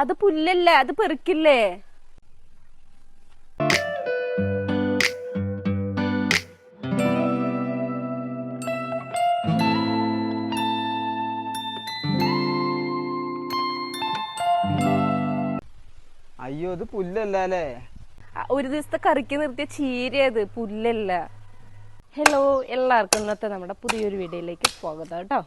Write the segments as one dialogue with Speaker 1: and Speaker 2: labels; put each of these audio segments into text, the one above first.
Speaker 1: അത് പുല്ലല്ലേ അത് പെറുക്കില്ലേ?
Speaker 2: അയ്യോ ഇത് പുല്ലല്ലേ അല്ലേ?
Speaker 1: ഒരു ദിവസത്തെ കറിക്ക് നിർത്തിയ ചീരയത് പുല്ലല്ല. ഹലോ എല്ലാവർക്കും ഇന്നത്തെ നമ്മുടെ പുതിയൊരു വീഡിയോയിലേക്ക് സ്വാഗതം കേട്ടോ.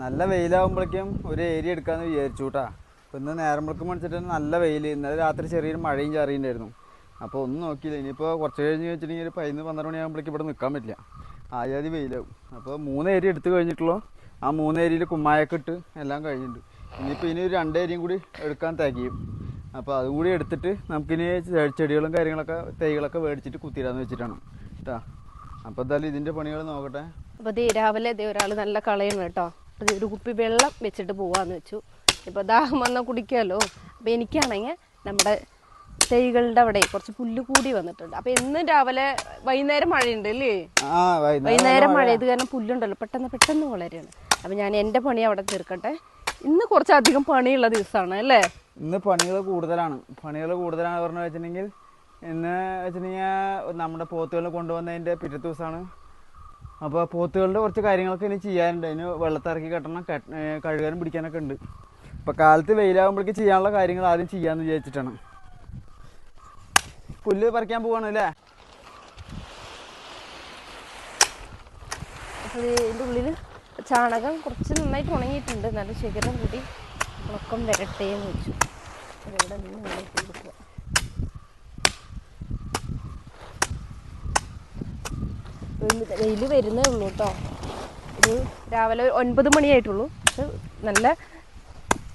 Speaker 2: നല്ല വെയിലാകുമ്പോഴേക്കും ഒരു ഏരിയ എടുക്കാമെന്ന് വിചാരിച്ചു കേട്ടാ അപ്പോൾ ഇന്ന് നേരം വിളക്ക് മണിച്ചിട്ട് നല്ല വെയിൽ ഇന്നലെ രാത്രി ചെറിയൊരു മഴയും ചാറിയുണ്ടായിരുന്നു. അപ്പോൾ ഒന്നും നോക്കിയില്ല. ഇനിയിപ്പോൾ കുറച്ച് കഴിഞ്ഞ് വെച്ചിട്ടുണ്ടെങ്കിൽ ഒരു പതിനൊന്ന് പന്ത്രണ്ട് മണിയാകുമ്പോഴേക്കും ഇവിടെ നിൽക്കാൻ പറ്റില്ല. ആയാതി വെയിലാവും. അപ്പോൾ മൂന്ന് ഏരിയ എടുത്ത് കഴിഞ്ഞിട്ടുള്ളൂ. ആ മൂന്ന് ഏരിയയിൽ കുമ്മായൊക്കെ ഇട്ട് എല്ലാം കഴിഞ്ഞിട്ടുണ്ട്. ഇനിയിപ്പോൾ ഇനി ഒരു രണ്ട് ഏരിയയും കൂടി എടുക്കാൻ തികയും അപ്പോൾ അതും കൂടി എടുത്തിട്ട് നമുക്കിനി ചെടികളും കാര്യങ്ങളൊക്കെ തൈകളൊക്കെ മേടിച്ചിട്ട് കുത്തിയിടാന്ന് വെച്ചിട്ടാണ് കേട്ടോ അപ്പോൾ എന്തായാലും ഇതിന്റെ പണികൾ നോക്കട്ടെ.
Speaker 1: അപ്പോൾ രാവിലെ ഒരാൾ നല്ല കളയാണ് കേട്ടോ. അപ്പോൾ ഒരു കുപ്പി വെള്ളം വെച്ചിട്ട് പോവാന്ന് വെച്ചു. ഇപ്പോൾ ദാഹം വന്നാൽ കുടിക്കാമല്ലോ അപ്പോൾ എനിക്കാണെങ്കിൽ നമ്മുടെ തൈകളുടെ അവിടെ കുറച്ച് പുല്ല് കൂടി വന്നിട്ടുണ്ട്. അപ്പൊ ഇന്ന് രാവിലെ വൈകുന്നേരം മഴയുണ്ട് അല്ലേ?
Speaker 2: വൈകുന്നേരം
Speaker 1: മഴയത് മഴ ഇത് കാരണം പുല്ലുണ്ടല്ലോ. പെട്ടെന്ന് പെട്ടെന്ന് വളരെയാണ്. അപ്പൊ ഞാൻ എന്റെ പണി അവിടെ തീർക്കട്ടെ. ഇന്ന് കുറച്ചധികം പണിയുള്ള ദിവസമാണ് അല്ലേ?
Speaker 2: ഇന്ന് പണികൾ കൂടുതലാണ്. പണികൾ കൂടുതലാണ് പറഞ്ഞു വെച്ചിട്ടുണ്ടെങ്കിൽ ഇന്ന് വെച്ചിട്ടുണ്ടെങ്കിൽ നമ്മുടെ പോത്തുകൾ കൊണ്ടുവന്നതിന്റെ പിറ്റത്തെ ദിവസമാണ്. അപ്പോൾ പോത്തുകളുടെ കുറച്ച് കാര്യങ്ങളൊക്കെ ഇനി ചെയ്യാനുണ്ട്. അതിന് വെള്ളത്തിറക്കി കെട്ടണം. കഴുകാനും പിടിക്കാനൊക്കെ ഉണ്ട്. ഇപ്പോൾ കാലത്ത് വെയിലാകുമ്പോഴേക്ക് ചെയ്യാനുള്ള കാര്യങ്ങൾ ആദ്യം ചെയ്യാമെന്ന് വിചാരിച്ചിട്ടാണ്. പുല്ല് പറിക്കാൻ പോവാണ് അല്ലേ?
Speaker 1: ഇതിന്റെ ഉള്ളിൽ ചാണകം കുറച്ച് നന്നായിട്ട് ഉണങ്ങിയിട്ടുണ്ട്. നല്ല ശേഖരം കൂടി ഉണക്കം വരട്ടെ എന്ന് വെച്ചു ഇവിടെ നിന്ന് കൊടുക്കുക. വെയിൽ വരുന്നേ ഉള്ളൂ കേട്ടോ ഒരു രാവിലെ ഒൻപത് മണിയായിട്ടുള്ളൂ. പക്ഷെ നല്ല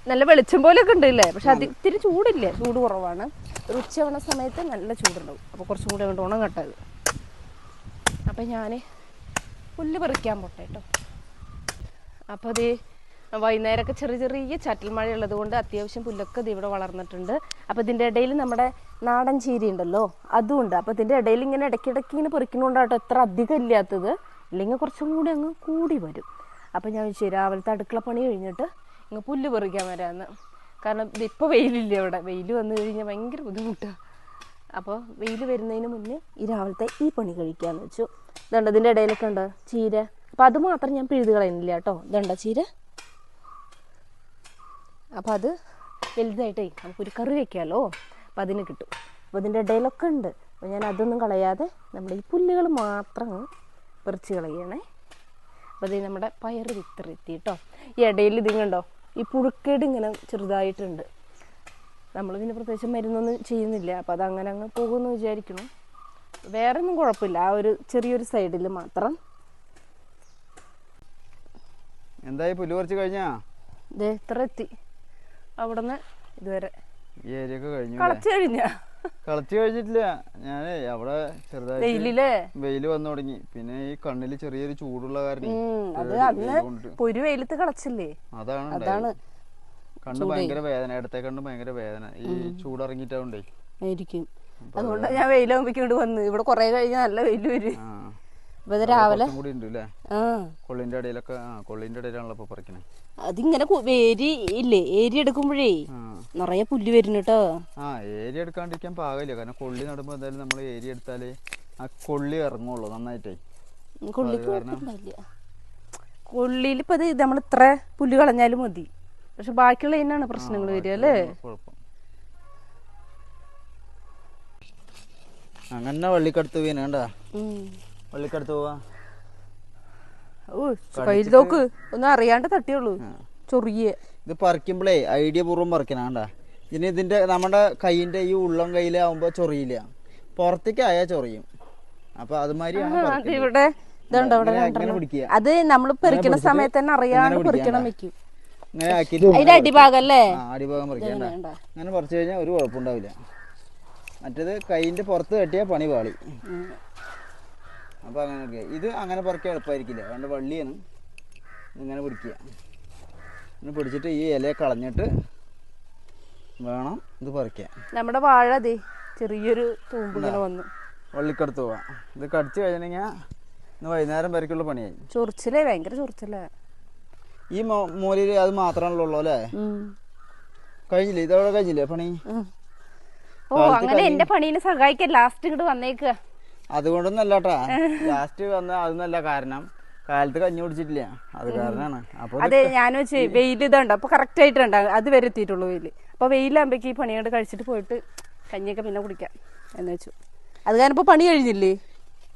Speaker 1: നല്ല വെളിച്ചം പോലെയൊക്കെ ഉണ്ട് ഇല്ലേ? പക്ഷെ അത് ഇത്തിരി ചൂടില്ലേ? ചൂട് കുറവാണ്. ഒരു ഉച്ചയാവണ സമയത്ത് നല്ല ചൂടുണ്ടാവും. അപ്പോൾ കുറച്ചും കൂടി അങ്ങോട്ട് ഉണം കട്ടത് അപ്പം ഞാൻ പുല്ല് പറിക്കാൻ പോട്ടെ കേട്ടോ അപ്പോൾ അത് വൈകുന്നേരമൊക്കെ ചെറിയ ചെറിയ ചാറ്റൽ മഴ ഉള്ളത് കൊണ്ട് അത്യാവശ്യം പുല്ലൊക്കെ ഇത് ഇവിടെ വളർന്നിട്ടുണ്ട്. അപ്പോൾ ഇതിന്റെ ഇടയിൽ നമ്മുടെ നാടൻ ചീര ഉണ്ടല്ലോ അതും ഉണ്ട്. അപ്പോൾ ഇതിന്റെ ഇടയിൽ ഇങ്ങനെ ഇടയ്ക്കിടയ്ക്ക് ഇങ്ങനെ പൊറിക്കണോണ്ടാട്ടോ എത്ര അധികം ഇല്ലാത്തത്. ഇല്ലെങ്കിൽ കുറച്ചും കൂടി അങ്ങ് കൂടി വരും. അപ്പോൾ ഞാൻ വിളിച്ചു രാവിലത്തെ അടുക്കള പണി കഴിഞ്ഞിട്ട് ഇങ്ങ് പുല്ല് പറിക്കാൻ വരാമെന്ന് കാരണം ഇതിപ്പോൾ വെയിലില്ല ഇവിടെ. വെയിൽ വന്നു കഴിഞ്ഞാൽ ഭയങ്കര ബുദ്ധിമുട്ടാണ് അപ്പോൾ വെയിൽ വരുന്നതിന് മുന്നേ ഈ രാവിലത്തെ ഈ പണി കഴിക്കാന്ന് വെച്ചു. ഇതുണ്ട് ഇതിന്റെ ഇടയിലൊക്കെ ഉണ്ട് ചീര. അപ്പം അത് മാത്രം ഞാൻ പിഴുത് കളയുന്നില്ല കേട്ടോ. ഇതുണ്ടോ ചീര. അപ്പം അത് വലുതായിട്ടേ നമുക്കൊരു കറി വെക്കാമല്ലോ അപ്പം അതിന് കിട്ടും. അപ്പോൾ ഇതിന്റെ ഇടയിലൊക്കെ ഉണ്ട്. അപ്പോൾ ഞാൻ അതൊന്നും കളയാതെ നമ്മുടെ ഈ പുല്ലുകൾ മാത്രം പറിച്ച് കളയണേ അപ്പോൾ ഇത് നമ്മുടെ പയർ വിത്തിറെത്തി കേട്ടോ ഈ ഇടയിൽ ഇതിങ്ങുണ്ടോ ഈ പുഴുക്കേട് ഇങ്ങനെ ചെറുതായിട്ടുണ്ട്. നമ്മൾ പിന്നെ പ്രത്യേകിച്ച് മരുന്നൊന്നും ചെയ്യുന്നില്ല. അപ്പോൾ അത് അങ്ങനെ അങ്ങ് പോകുമെന്ന് വിചാരിക്കുന്നു. വേറെ ഒന്നും കുഴപ്പമില്ല. ആ ഒരു ചെറിയൊരു സൈഡിൽ മാത്രം.
Speaker 2: എന്തായി പുല്ല് കുറച്ച് കഴിഞ്ഞാ?
Speaker 1: ദേ ഇത്ര എത്തി. അവിടെ നിന്ന് ഇതുവരെ
Speaker 2: ഈ ഏരിയ ഒക്കെ കഴിഞ്ഞു അല്ലേ?
Speaker 1: കളച്ചു കഴിഞ്ഞ?
Speaker 2: കളച്ച് കഴിഞ്ഞിട്ടില്ല. ഞാനേ അവിടെ
Speaker 1: വെയിലില്ലേ?
Speaker 2: വെയിൽ വന്നു തുടങ്ങി. പിന്നെ ഈ കണ്ണിൽ ചെറിയൊരു ചൂടുള്ള കാരണം വെയിൽ.
Speaker 1: പൊരു വെയിലത്ത് കളച്ചില്ലേ?
Speaker 2: അതാണ്
Speaker 1: അതാണ്.
Speaker 2: കണ്ണ് ഭയങ്കര വേദന ഇടത്തെ കണ്ണ് ഭയങ്കര വേദന. ഈ ചൂടിറങ്ങിട്ടാവുണ്ടേ
Speaker 1: ആയിരിക്കും. അതുകൊണ്ട് ഞാൻ വെയിലാകുമ്പോ ഇങ്ങോട്ട് വന്ന്. ഇവിടെ കൊറേ കഴിഞ്ഞാൽ നല്ല വെയിൽ വരും. രാവിലെ
Speaker 2: കൊള്ളിന്റെ ഇടയിലൊക്കെ കൊള്ളിന്റെ ഇടയിലാണല്ലോ ഇപ്പൊ പറിക്കണേ.
Speaker 1: അതിങ്ങനെ വേരി ഇല്ലേ ഏരി എടുക്കുമ്പോഴേ നിറയെ പുല്ല് വരും കേട്ടോ
Speaker 2: ആ ഏരി എടുക്കാണ്ടിരിക്കാൻ പാകില്ല കാരണം കൊള്ളി നടുമ്പോ എന്തായാലും നമ്മൾ ഏരി എടുത്താൽ ആ കൊള്ളി ഇറങ്ങുള്ളൂ നന്നായിട്ടേ.
Speaker 1: കൊള്ളിക്ക് കുഴപ്പമില്ല കൊള്ളിയിൽ ഇപ്പൊ ഇത് നമ്മൾ ഇത്ര പുല്ല് കളഞ്ഞാലും മതി. പക്ഷെ ബാക്കിയുള്ള തന്നെയാണ് പ്രശ്നങ്ങൾ വരിക അല്ലേ?
Speaker 2: അങ്ങനെ വള്ളിക്കടുത്ത് വീണ. വള്ളിക്കടുത്ത് പോവാ?
Speaker 1: ഓ കയ്യിൽ നോക്ക് ഒന്നും അറിയാണ്ട് തട്ടിയുള്ളൂ. ചൊറിയ.
Speaker 2: ഇത് പറിക്കുമ്പോഴേ ഐഡിയ പൂർവം പറിക്കണാണ്ട ഇനി ഇതിന്റെ നമ്മുടെ കൈയിന്റെ ഈ ഉള്ളം കയ്യിലാവുമ്പോ ചൊറിയില്ല. പുറത്തേക്ക് ആയാ ചൊറിയും. അപ്പൊ.
Speaker 1: ഇവിടെ. അത് നമ്മൾ പെറിക്കണ സമയത്ത് തന്നെ അറിയാണ്ട് പെറിക്കണം വെക്കും.
Speaker 2: ഇങ്ങനെ ആക്കിയിട്ട്
Speaker 1: അതിന്റെ അടിഭാഗം അല്ലേ?
Speaker 2: അടിഭാഗം പറിക്കണ്ട അങ്ങനെ പറിച്ചു കഴിഞ്ഞാൽ ഒരു കുഴപ്പമുണ്ടാവില്ല. മറ്റേത് കൈയിന്റെ പുറത്ത് കെട്ടിയ പണി പാളി. അപ്പൊ അങ്ങനെ പിടിക്കുക ഇത് അങ്ങനെ പുറക്കാൻ എളുപ്പമായിരിക്കില്ല അതുകൊണ്ട് വള്ളിയാണ്. ഇങ്ങനെ പിടിക്കുക. ഇങ്ങനെ പിടിച്ചിട്ട് ഈ ഇല കളഞ്ഞിട്ട് വേണം ഇത് പറിക്കാൻ.
Speaker 1: നമ്മുടെ വാഴ അതെ ചെറിയൊരു തൂമ്പ് ഇങ്ങനെ വന്നു.
Speaker 2: വള്ളിക്കടുത്ത് പോവാം. ഇത് കടിച്ചു കഴിഞ്ഞാൽ ഇന്ന് വൈകുന്നേരം വരയ്ക്കുള്ള പണിയായി.
Speaker 1: ചൊറിച്ചിലേ ഭയങ്കര ചൊറിച്ചിലേ.
Speaker 2: ഈ മൂലയിൽ അത് മാത്രമാണല്ലോ അല്ലേ. കഴിഞ്ഞില്ലേ? ഇതവിടെ കഴിഞ്ഞില്ലേ പണി?
Speaker 1: ഓ അങ്ങനെ എന്റെ പണീനെ സഹായിക്കാൻ ലാസ്റ്റ് ഇങ്ങോട്ട് വന്നേക്കുക
Speaker 2: അതുകൊണ്ടൊന്നും അല്ലാട്ടാ ലാസ്റ്റ് വന്ന അതൊന്നല്ല കാരണം. കാലത്ത് കഞ്ഞി കുടിച്ചിട്ടില്ല. അത് കാരണമാണ് അപ്പൊ
Speaker 1: അതെ ഞാൻ വെച്ച് വെയിൽ ഇതുണ്ട്. അപ്പൊ കറക്റ്റ് ആയിട്ടുണ്ട് അത് വരെ എത്തിയിട്ടുള്ളൂ വെയിൽ അപ്പൊ വെയിലാകുമ്പോഴേക്ക് ഈ പണി കൊണ്ട് കഴിച്ചിട്ട് പോയിട്ട് കഞ്ഞിയൊക്കെ പിന്നെ കുടിക്കാം എന്ന് വെച്ചു. അത് കാരണം ഇപ്പൊ പണി കഴിഞ്ഞില്ലേ?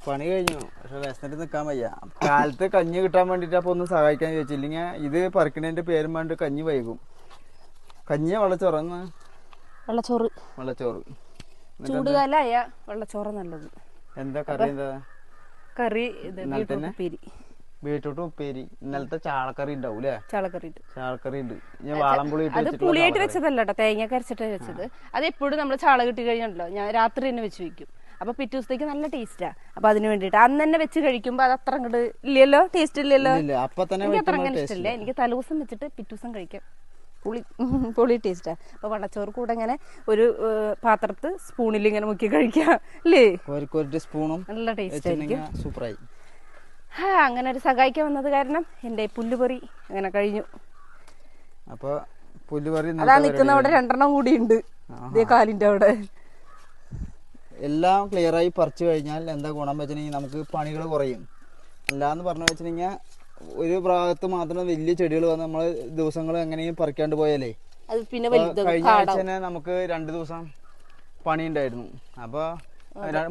Speaker 2: പണി കഴിഞ്ഞു. പക്ഷെ വിശന്നിട്ട് നിൽക്കാൻ വയ്യ. കാലത്ത് കഞ്ഞി കിട്ടാൻ വേണ്ടിട്ട് അപ്പൊ ഒന്ന് സഹായിക്കാൻ ചോദിച്ചില്ലെങ്കിൽ ഇത് പറിക്കണേന്റെ പേരും വേണ്ടി കഞ്ഞി വൈകും. കഞ്ഞിയ വെള്ളച്ചോറന്ന്?
Speaker 1: വെള്ളച്ചോറ്.
Speaker 2: വെള്ളച്ചോറ്.
Speaker 1: ചൂടുകാലായ വെള്ളച്ചോറ് നല്ലത്.
Speaker 2: എന്താ കറി എന്താ?
Speaker 1: കറി? ഉപ്പേരി.
Speaker 2: ബീട്രൂട്ട് ഉപ്പേരി. ഇന്നലത്തെ ചാളക്കറി ഉണ്ടാവും അല്ലേ
Speaker 1: ചാളക്കറി
Speaker 2: ചാളക്കറി ഉണ്ട്. ഞാൻ വാളംപുളി
Speaker 1: അത് പുളിയായിട്ട്. വെച്ചതല്ല കേട്ടോ. തേങ്ങ കരച്ചിട്ട് വെച്ചത്. അത് എപ്പോഴും നമ്മൾ ചാള കിട്ടി കഴിഞ്ഞല്ലോ ഞാൻ രാത്രി തന്നെ വെച്ച് വെക്കും. അപ്പൊ പിറ്റേ ദിവസത്തേക്ക് നല്ല ടേസ്റ്റാ അപ്പൊ അതിന് വേണ്ടിട്ട് അന്ന് തന്നെ വെച്ച് കഴിക്കുമ്പോ അത് അത്ര അങ്ങോട്ട് ഇല്ലല്ലോ? ടേസ്റ്റ് ഇല്ലല്ലോ? എനിക്ക് അത്ര അങ്ങനെ ഇഷ്ടമില്ല എനിക്ക് തലേദിവസം വെച്ചിട്ട് പിറ്റേ ദിവസം കഴിക്കാം. പുളി പുളി ടേസ്റ്റാണ് അപ്പോൾ വെള്ളച്ചോറ് കൂടെ ഇങ്ങനെ ഒരു പാത്രത്ത് സ്പൂണിൽ ഇങ്ങനെ മുക്കി കഴിക്കാം. അല്ലേ?
Speaker 2: സ്പൂണും
Speaker 1: നല്ല ടേസ്റ്റ് ആയിരിക്കും.
Speaker 2: സൂപ്പറായി
Speaker 1: അങ്ങനെ ഒരു സഹായിക്കാൻ വന്നത് കാരണം എന്റെ പുല്ലുപൊറി അങ്ങനെ കഴിഞ്ഞു.
Speaker 2: അപ്പോൾ പുല്ലുപൊറി
Speaker 1: അതാ നിൽക്കുന്ന അവിടെ രണ്ടെണ്ണം കൂടി ഉണ്ട് ഇതേ കാലിന്റെ അവിടെ.
Speaker 2: എല്ലാം ക്ലിയറായി പറിച്ചു കഴിഞ്ഞാൽ എന്താ ഗുണം വെച്ചിട്ടുണ്ടെങ്കിൽ നമുക്ക് പണികൾ കുറയും. അല്ലാന്ന് പറഞ്ഞു വെച്ചിട്ടുണ്ടെങ്കിൽ ഒരു ഭാഗത്ത് മാത്രം വലിയ ചെടികൾ വന്ന് നമ്മൾ ദിവസങ്ങൾ എങ്ങനെയും പറിക്കാണ്ട് പോയാലേ.
Speaker 1: പിന്നെ
Speaker 2: കഴിഞ്ഞ ആഴ്ച തന്നെ നമുക്ക് രണ്ട് ദിവസം പണി ഉണ്ടായിരുന്നു അപ്പൊ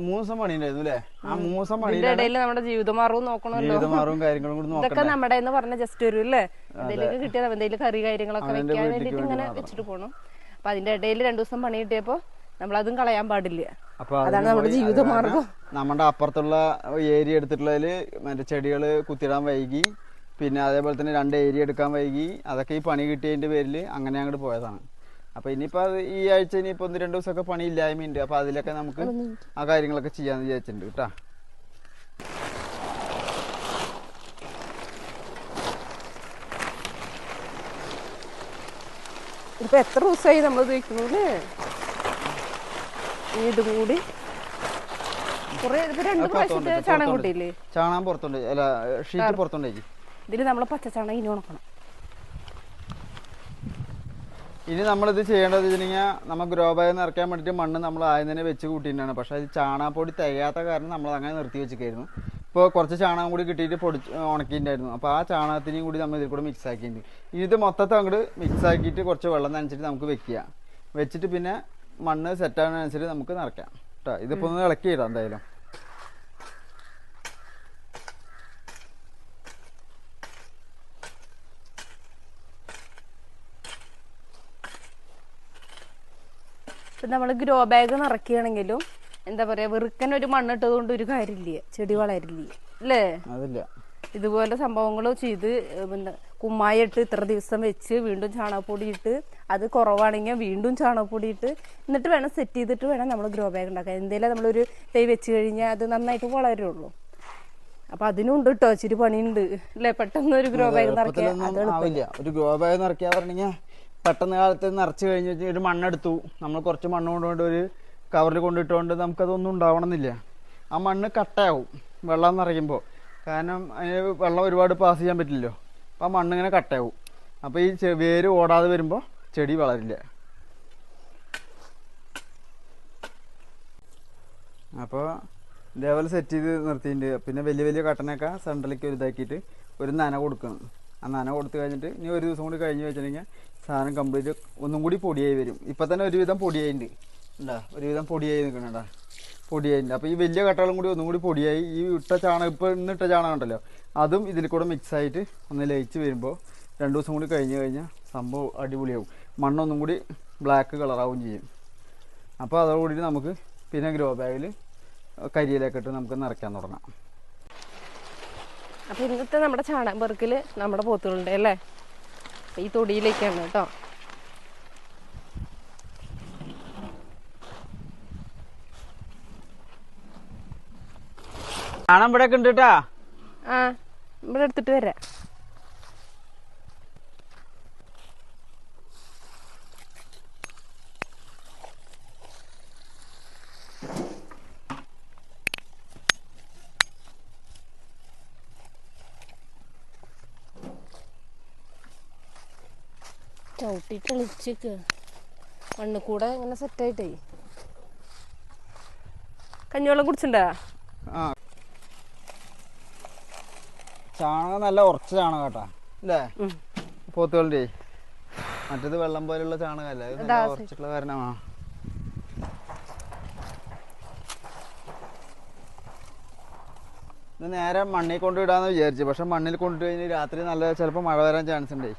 Speaker 2: മൂന്ന് ദിവസം പണി ഉണ്ടായിരുന്നു അല്ലേ ആ മൂന്ന് ദിവസം പണി
Speaker 1: ഇടയിൽ നമ്മുടെ ജീവിതമാർഗവും നോക്കണമല്ലോ.
Speaker 2: ജീവിതമാറും കാര്യങ്ങളും കൂടി നോക്കണം
Speaker 1: ഇതൊക്കെ നമ്മുടെ എന്ന് പറഞ്ഞ ജസ്റ്റ് ഒരു അല്ലേ എന്തെങ്കിലും കിട്ടിയാൽ എന്തെങ്കിലും കറി കാര്യങ്ങളൊക്കെ വെക്കാൻ വേണ്ടിട്ട് ഇങ്ങനെ വെച്ചിട്ട് പോകണം അപ്പൊ അതിന്റെ ഇടയിൽ രണ്ടു ദിവസം പണി കിട്ടിയപ്പോ നമ്മൾ അതും കളയാൻ പാടില്ല. അതാണ് നമ്മുടെ
Speaker 2: ജീവിത
Speaker 1: മാർഗം
Speaker 2: ജീവിതമാർഗം. നമ്മുടെ അപ്പുറത്തുള്ള ഏരിയ എടുത്തിട്ടുള്ളതിൽ മറ്റേ ചെടികൾ കുത്തിടാൻ വൈകി പിന്നെ അതേപോലെ തന്നെ രണ്ട് ഏരിയ എടുക്കാൻ വൈകി അതൊക്കെ ഈ പണി കിട്ടിയതിന്റെ പേരിൽ അങ്ങനെ അങ്ങോട്ട് പോയതാണ്. അപ്പൊ ഇനിയിപ്പോ ഈ ആഴ്ച ഇനിയിപ്പോ ഒന്ന് രണ്ട് ദിവസമൊക്കെ പണി ഇല്ലായ്മയുണ്ട്. അപ്പൊ അതിലൊക്കെ നമുക്ക് ആ കാര്യങ്ങളൊക്കെ ചെയ്യാന്ന് വിചാരിച്ചിട്ടുണ്ട് കേട്ടാ.
Speaker 1: ഇപ്പൊ എത്ര ദിവസമായി നമ്മൾ ഉപയോഗിക്കുന്നു അല്ലേ ഇനി ഇതും കൂടി. ചാണകം
Speaker 2: പുറത്തുണ്ട് അല്ല ഷീറ്റ് പുറത്തുണ്ട്
Speaker 1: ഇതിൽ നമ്മൾ പച്ചച്ചാണകം ഇനി ഉണക്കണം.
Speaker 2: ഇനി നമ്മളിത് ചെയ്യേണ്ടത് വെച്ചിട്ടുണ്ടെങ്കിൽ നമ്മൾ ഗ്രോ ബാഗ് നിറയ്ക്കാൻ വേണ്ടിയിട്ട് മണ്ണ് നമ്മൾ ആദ്യം തന്നെ വെച്ച് കൂട്ടിയിട്ടാണ്. പക്ഷേ അത് ചാണകപ്പൊടി തികയാത്ത കാരണം നമ്മൾ അങ്ങനെ നിർത്തി വെച്ചിരിക്കുന്നു ഇപ്പോൾ കുറച്ച് ചാണകം കൂടി കിട്ടിയിട്ട് പൊടി ഉണക്കിയിട്ടുണ്ടായിരുന്നു. അപ്പോൾ ആ ചാണകത്തിനെയും കൂടി നമ്മൾ ഇതിൽ കൂടെ മിക്സ് ആക്കിയിട്ടുണ്ട്. ഇത് മൊത്തത്തിൽ അങ്ങോട്ട് മിക്സ് ആക്കിയിട്ട് കുറച്ച് വെള്ളം നനച്ചിട്ട് നമുക്ക് വെക്കുക. വെച്ചിട്ട് പിന്നെ മണ്ണ് സെറ്റ് ആവുന്നതിനനുസരിച്ച് നമുക്ക് നിറയ്ക്കാം കേട്ടോ ഇതിപ്പോൾ ഒന്ന് ഇളക്കിയിടാം എന്തായാലും.
Speaker 1: നമ്മൾ ഗ്രോ ബാഗ് നിറക്കുകയാണെങ്കിലും എന്താ പറയാ വെറുക്കൻ ഒരു മണ്ണിട്ടത് കൊണ്ട് ഒരു കാര്യമില്ല? ചെടി വളരില്ല? അല്ലേ?
Speaker 2: അതില്ല.
Speaker 1: ഇതുപോലെ സംഭവങ്ങൾ ചെയ്ത് പിന്നെ കുമ്മായിട്ട് ഇത്ര ദിവസം വെച്ച് വീണ്ടും ചാണകപ്പൊടി ഇട്ട് അത് കുറവാണെങ്കിൽ വീണ്ടും ചാണകപ്പൊടി ഇട്ട് എന്നിട്ട് വേണം സെറ്റ് ചെയ്തിട്ട് വേണം നമ്മൾ ഗ്രോ ബാഗ് ഉണ്ടാക്കാൻ. എന്തെങ്കിലും നമ്മളൊരു തൈ വെച്ച് കഴിഞ്ഞാൽ അത് നന്നായിട്ട് വളരുള്ളൂ. അപ്പൊ അതിനുണ്ട് കേട്ടോ ഇച്ചിരി പണിയുണ്ട്. അല്ലേ? പെട്ടെന്ന് ഒരു ഗ്രോ ബാഗ് നിറയ്ക്കാൻ.
Speaker 2: ഒരു ഗ്രോ ബാഗ് നിറയ്ക്കാൻ പറഞ്ഞാൽ പെട്ടെന്ന് കാലത്ത് നിറച്ച് കഴിഞ്ഞ് ഒരു മണ്ണെടുത്തു. നമ്മൾ കുറച്ച് മണ്ണ് കൊണ്ടുകൊണ്ട് ഒരു കവറിൽ കൊണ്ടിട്ടുകൊണ്ട് നമുക്കതൊന്നും ഉണ്ടാവണമെന്നില്ല. ആ മണ്ണ് കട്ടയാവും വെള്ളം നിറയ്ക്കുമ്പോൾ കാരണം അതിന് വെള്ളം ഒരുപാട് പാസ് ചെയ്യാൻ പറ്റില്ലല്ലോ. അപ്പം ആ മണ്ണിങ്ങനെ കട്ടയാവും അപ്പോൾ ഈ വേര് ഓടാതെ വരുമ്പോൾ ചെടി വളരില്ല. അപ്പോൾ ഇതേപോലെ സെറ്റ് ചെയ്ത് നിർത്തിയിട്ടുണ്ട്. പിന്നെ വലിയ വലിയ കട്ടനൊക്കെ സെൻട്രലേക്ക് ഒരു ഇതാക്കിയിട്ട് ഒരു നന കൊടുക്കണം. ആ നന കൊടുത്തു കഴിഞ്ഞിട്ട് ഇനി ഒരു ദിവസം കൂടി കഴിഞ്ഞ് വെച്ചിട്ടുണ്ടെങ്കിൽ സാധനം കംപ്ലീറ്റ് ഒന്നും കൂടി പൊടിയായി വരും. ഇപ്പം തന്നെ ഒരുവിധം പൊടിയായിട്ടുണ്ട്. ഉണ്ടാ ഒരുവിധം പൊടിയായി നിൽക്കണടാ പൊടിയായിട്ടുണ്ട് അപ്പോൾ ഈ വലിയ കട്ടകളും കൂടി ഒന്നും കൂടി പൊടിയായി. ഈ ഇട്ട ചാണകം ഇപ്പോൾ ഇന്ന് ഇട്ട ചാണകം ഉണ്ടല്ലോ. അതും ഇതിൽ കൂടെ മിക്സ് ആയിട്ട് ഒന്ന് ലയിച്ച് വരുമ്പോൾ രണ്ട് ദിവസം കൂടി കഴിഞ്ഞ് കഴിഞ്ഞാൽ സംഭവം അടിപൊളിയാവും. മണ്ണൊന്നും കൂടി ബ്ലാക്ക് കളറാവും ചെയ്യും. അപ്പോൾ അതോടുകൂടി നമുക്ക് പിന്നെ ഗ്രോ ബാഗിൽ കരിയിലൊക്കെ ഇട്ട് നമുക്ക് നിറയ്ക്കാൻ തുടങ്ങാം.
Speaker 1: അപ്പൊ ഇന്നത്തെ നമ്മുടെ ചാണകം പെറുക്കിൽ നമ്മുടെ പോത്തുകളുണ്ട് അല്ലേ? ഈ തൊടിയിലേക്കാണ് കേട്ടോ.
Speaker 2: ചാണം ഇവിടെ ഉണ്ട് കേട്ടാ.
Speaker 1: ആ ഇവിടെ എടുത്തിട്ട് വരാം. ചവിട്ടിട്ട് ഒളിച്ചേക്ക് മണ്ണ് കൂടെ ഇങ്ങനെ സെറ്റായിട്ടേ കഞ്ഞിവെള്ളം കുടിച്ചിണ്ടാ
Speaker 2: ആ. ചാണകം നല്ല ഉറച്ച ചാണകം കേട്ടാ. അല്ലേ. പോത്തുകളുടെ. മറ്റേത് വെള്ളം പോലെയുള്ള ചാണകമല്ല ഇത് നല്ല ഉറച്ചിട്ടുള്ള കാരണമാ ഇത് നേരെ മണ്ണിൽ കൊണ്ടിടാന്ന് വിചാരിച്ചു. പക്ഷെ മണ്ണിൽ കൊണ്ടു കഴിഞ്ഞാൽ രാത്രി നല്ല ചിലപ്പോൾ മഴ വരാൻ ചാൻസ് ഉണ്ട്.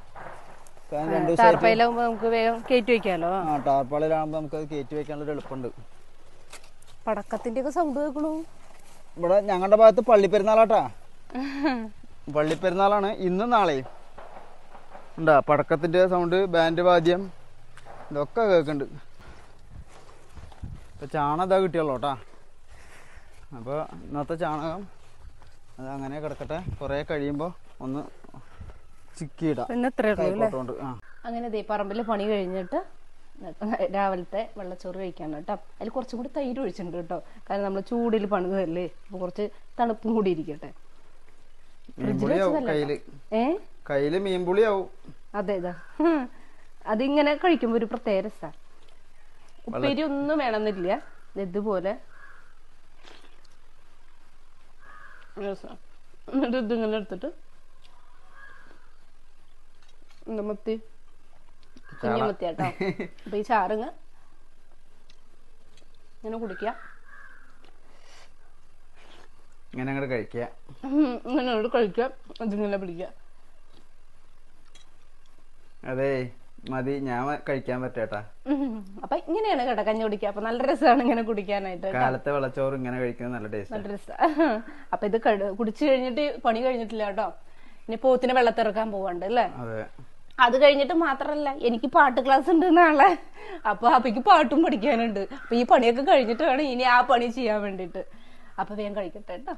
Speaker 1: നമുക്ക് വേഗം കയറ്റി വെക്കാലോ?
Speaker 2: ആ ടാർപ്പാളിലാകുമ്പോൾ നമുക്ക് അത് കയറ്റി വെക്കാനുള്ള എളുപ്പമുണ്ട്.
Speaker 1: പടക്കത്തിന്റെ ഒക്കെ സൗണ്ട് കേൾക്കണു.
Speaker 2: ഇവിടെ ഞങ്ങളുടെ ഭാഗത്ത് പള്ളിപ്പെരുന്നാളാട്ടാ. പള്ളിപ്പെരുന്നാളാണ് ഇന്നും നാളെയും. ഉണ്ടാ പടക്കത്തിന്റെ സൗണ്ട് ബാൻഡ് വാദ്യം ഇതൊക്കെ കേൾക്കുന്നുണ്ട് ഇപ്പൊ ചാണകം ഇതാ കിട്ടിയുള്ളൂ കേട്ടോ. അപ്പോൾ ഇന്നത്തെ ചാണകം അത് അങ്ങനെ കിടക്കട്ടെ. കുറേ കഴിയുമ്പോൾ ഒന്ന് ചിക്കിയിടാം.
Speaker 1: പിന്നെ ഉള്ളൂ അല്ലേ? അങ്ങനെ ദേ പറമ്പിൽ പണി കഴിഞ്ഞിട്ട് രാവിലത്തെ വെള്ളച്ചോറ് കഴിക്കാണ് കേട്ടോ. അതിൽ കുറച്ചും കൂടി തൈര് ഒഴിച്ചിട്ടുണ്ട് കേട്ടോ. കാരണം നമ്മൾ ചൂടിൽ പണിതല്ലേ? അപ്പോൾ കുറച്ച് തണുപ്പും കൂടി ഇരിക്കട്ടെ.
Speaker 2: കയ്യിൽ. മീൻപുളിയാവും
Speaker 1: അതെ ഇതാ. അതിങ്ങനെ കഴിക്കുമ്പോ ഒരു പ്രത്യേക രസാ. ഉപ്പേരി ഒന്നും വേണമെന്നില്ല. ഇതുപോലെ. എന്നിട്ട് ഇതിങ്ങനെ എടുത്തിട്ട് എന്താ മത്തി? കുഞ്ഞമത്തി കേട്ടോ അപ്പൊ ഈ ചാറിങ്ങ് ഇങ്ങനെ കുടിക്കുക.
Speaker 2: ഇങ്ങനെ അങ്ങോട്ട് കഴിക്കുക
Speaker 1: ഇങ്ങനെ അങ്ങോട്ട് കഴിക്കുക അതിങ്ങനെ പിടിക്കുക
Speaker 2: അതെ മതി ഞാൻ കഴിക്കാൻ പറ്റേട്ടാ.
Speaker 1: അപ്പൊ ഇങ്ങനെയാണ് കേട്ടോ കഞ്ഞി കുടിക്കുക അപ്പൊ നല്ല രസമാണ് ഇങ്ങനെ കുടിക്കാനായിട്ട്
Speaker 2: കാലത്തെ വെള്ളച്ചോറ് ഇങ്ങനെ കഴിക്കുന്നത് നല്ല ടേസ്റ്റ്
Speaker 1: നല്ല രസ അപ്പൊ ഇത് കട- കുടിച്ചു കഴിഞ്ഞിട്ട് പണി കഴിഞ്ഞിട്ടില്ല കേട്ടോ. ഇനി പോത്തിന് വെള്ളത്തിറക്കാൻ പോവാണ്ട് അല്ലേ?
Speaker 2: അതെ.
Speaker 1: അത് കഴിഞ്ഞിട്ട് മാത്രല്ല എനിക്ക് പാട്ട് ക്ലാസ് ഉണ്ട് നാളെ. അപ്പൊ അപ്പക്ക് പാട്ടും പഠിക്കാനുണ്ട്. അപ്പൊ ഈ പണിയൊക്കെ കഴിഞ്ഞിട്ട് വേണം ഇനി ആ പണി ചെയ്യാൻ വേണ്ടിട്ട് അപ്പൊ വേഗം കഴിക്കട്ടെ കേട്ടോ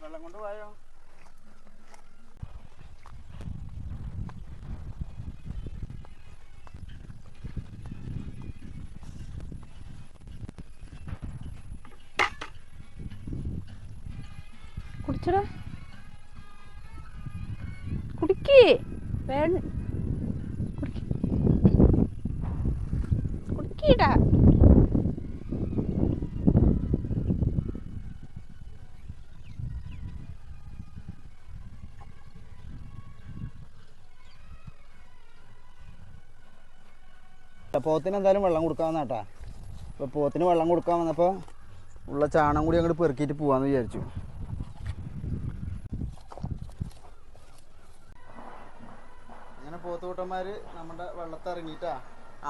Speaker 2: വെള്ളം കൊണ്ട് പോയോ?
Speaker 1: കുടിച്ചടാ. കുടിക്കേ. വേണ്ട
Speaker 2: പോത്തിന് എന്തായാലും വെള്ളം കൊടുക്കാൻ വന്നാട്ടാ അപ്പോൾ പോത്തിന് വെള്ളം കൊടുക്കാൻ വന്നപ്പോൾ ഉള്ള ചാണം കൂടി അങ്ങോട്ട് പെറുക്കിയിട്ട് പോവാന്ന് വിചാരിച്ചു. അങ്ങനെ പോത്തുകൂട്ടന്മാർ നമ്മുടെ വെള്ളത്തിൽ ഇറങ്ങിയിട്ടാ.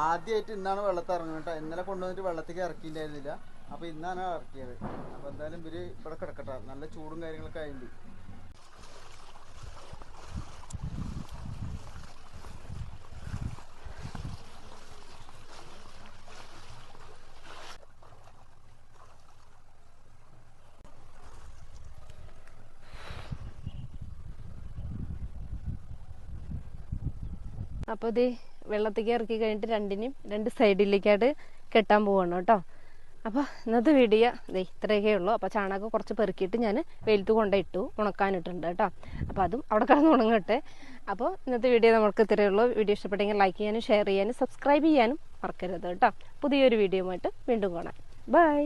Speaker 2: ആദ്യമായിട്ട് ഇന്നാണ് വെള്ളത്തിൽ ഇറങ്ങുന്നത് കേട്ടോ. ഇന്നലെ കൊണ്ടുവന്നിട്ട് വെള്ളത്തേക്ക് ഇറക്കിയില്ലായിരുന്നില്ല. അപ്പോൾ ഇന്നാണ് ഇറക്കിയത്. അപ്പോൾ എന്തായാലും ഇവർ ഇവിടെ കിടക്കട്ടെ. നല്ല ചൂടും കാര്യങ്ങളൊക്കെ ആയിട്ടുണ്ട്
Speaker 1: അപ്പോൾ ഇത് വെള്ളത്തേക്ക് ഇറക്കി കഴിഞ്ഞിട്ട് രണ്ടിനും രണ്ട് സൈഡിലേക്കായിട്ട് കെട്ടാൻ പോവാണ് കേട്ടോ. അപ്പോൾ ഇന്നത്തെ വീഡിയോ ദേ ഇത്രയൊക്കെ ഉള്ളൂ. അപ്പോൾ ചാണകം കുറച്ച് പെറുക്കിയിട്ട് ഞാൻ വെയിലത്ത് കൊണ്ടിട്ടു ഉണക്കാനിട്ടുണ്ട് കേട്ടോ. അപ്പോൾ അതും അവിടെ കിടന്ന് ഉണങ്ങട്ടെ. അപ്പോൾ ഇന്നത്തെ വീഡിയോ നമുക്ക് ഇത്രയേ ഉള്ളൂ. വീഡിയോ ഇഷ്ടപ്പെട്ടെങ്കിൽ ലൈക്ക് ചെയ്യാനും ഷെയർ ചെയ്യാനും സബ്സ്ക്രൈബ് ചെയ്യാനും മറക്കരുത് കേട്ടോ. പുതിയൊരു വീഡിയോ വീണ്ടും കാണാം. ബൈ